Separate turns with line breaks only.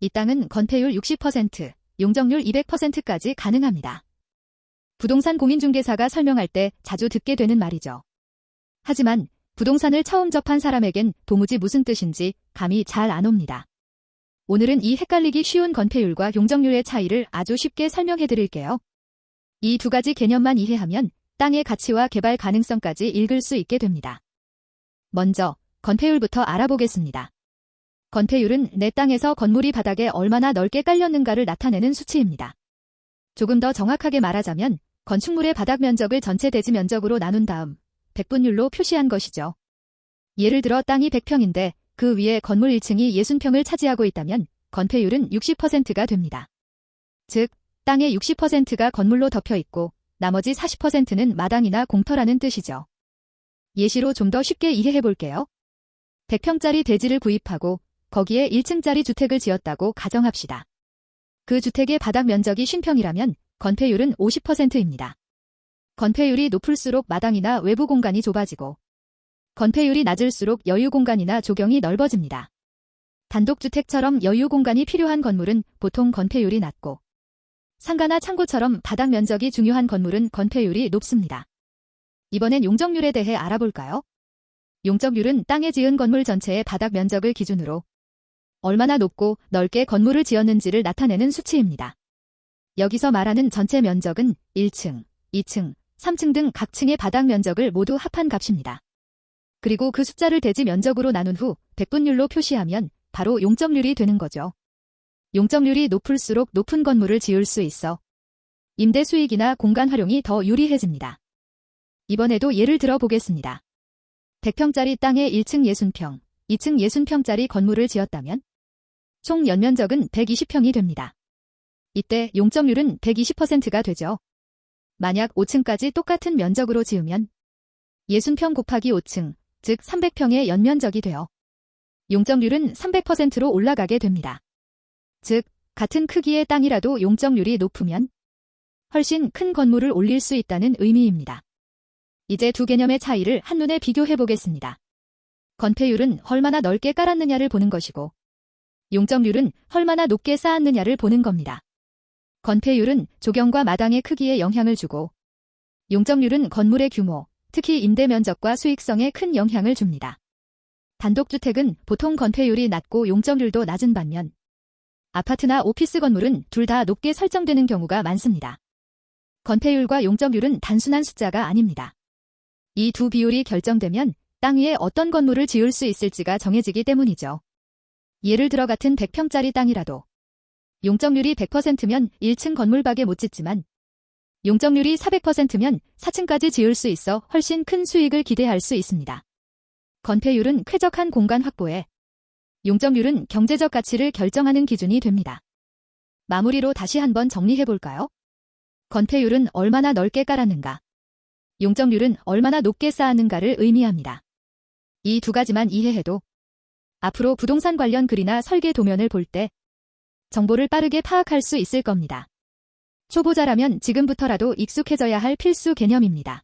이 땅은 건폐율 60%, 용적률 200%까지 가능합니다. 부동산 공인중개사가 설명할 때 자주 듣게 되는 말이죠. 하지만 부동산을 처음 접한 사람에겐 도무지 무슨 뜻인지 감이 잘 안 옵니다. 오늘은 이 헷갈리기 쉬운 건폐율과 용적률의 차이를 아주 쉽게 설명해 드릴게요. 이 두 가지 개념만 이해하면 땅의 가치와 개발 가능성까지 읽을 수 있게 됩니다. 먼저 건폐율부터 알아보겠습니다. 건폐율은 내 땅에서 건물이 바닥에 얼마나 넓게 깔렸는가를 나타내는 수치입니다. 조금 더 정확하게 말하자면 건축물의 바닥 면적을 전체 대지 면적으로 나눈 다음 백분율로 표시한 것이죠. 예를 들어 땅이 100평인데 그 위에 건물 1층이 60평을 차지하고 있다면 건폐율은 60%가 됩니다. 즉, 땅의 60%가 건물로 덮여 있고 나머지 40%는 마당이나 공터라는 뜻이죠. 예시로 좀 더 쉽게 이해해 볼게요. 100평짜리 대지를 구입하고 거기에 1층짜리 주택을 지었다고 가정합시다. 그 주택의 바닥 면적이 50평이라면 건폐율은 50%입니다. 건폐율이 높을수록 마당이나 외부 공간이 좁아지고 건폐율이 낮을수록 여유 공간이나 조경이 넓어집니다. 단독주택처럼 여유 공간이 필요한 건물은 보통 건폐율이 낮고 상가나 창고처럼 바닥 면적이 중요한 건물은 건폐율이 높습니다. 이번엔 용적률에 대해 알아볼까요? 용적률은 땅에 지은 건물 전체의 바닥 면적을 기준으로 얼마나 높고 넓게 건물을 지었는지를 나타내는 수치입니다. 여기서 말하는 전체 면적은 1층, 2층, 3층 등 각 층의 바닥 면적을 모두 합한 값입니다. 그리고 그 숫자를 대지 면적으로 나눈 후 백분율로 표시하면 바로 용적률이 되는 거죠. 용적률이 높을수록 높은 건물을 지을 수 있어 임대 수익이나 공간 활용이 더 유리해집니다. 이번에도 예를 들어 보겠습니다. 100평짜리 땅에 1층 60평, 2층 60평짜리 건물을 지었다면 총 연면적은 120평이 됩니다. 이때 용적률은 120%가 되죠. 만약 5층까지 똑같은 면적으로 지으면 60평 곱하기 5층, 즉 300평의 연면적이 되어 용적률은 300%로 올라가게 됩니다. 즉, 같은 크기의 땅이라도 용적률이 높으면 훨씬 큰 건물을 올릴 수 있다는 의미입니다. 이제 두 개념의 차이를 한눈에 비교해 보겠습니다. 건폐율은 얼마나 넓게 깔았느냐를 보는 것이고 용적률은 얼마나 높게 쌓았느냐를 보는 겁니다. 건폐율은 조경과 마당의 크기에 영향을 주고 용적률은 건물의 규모, 특히 임대 면적과 수익성에 큰 영향을 줍니다. 단독주택은 보통 건폐율이 낮고 용적률도 낮은 반면 아파트나 오피스 건물은 둘 다 높게 설정되는 경우가 많습니다. 건폐율과 용적률은 단순한 숫자가 아닙니다. 이 두 비율이 결정되면 땅 위에 어떤 건물을 지을 수 있을지가 정해지기 때문이죠. 예를 들어 같은 100평짜리 땅이라도 용적률이 100%면 1층 건물밖에 못 짓지만 용적률이 400%면 4층까지 지을 수 있어 훨씬 큰 수익을 기대할 수 있습니다. 건폐율은 쾌적한 공간 확보에 용적률은 경제적 가치를 결정하는 기준이 됩니다. 마무리로 다시 한번 정리해 볼까요? 건폐율은 얼마나 넓게 깔았는가, 용적률은 얼마나 높게 쌓았는가를 의미합니다. 이 두 가지만 이해해도 앞으로 부동산 관련 글이나 설계 도면을 볼 때 정보를 빠르게 파악할 수 있을 겁니다. 초보자라면 지금부터라도 익숙해져야 할 필수 개념입니다.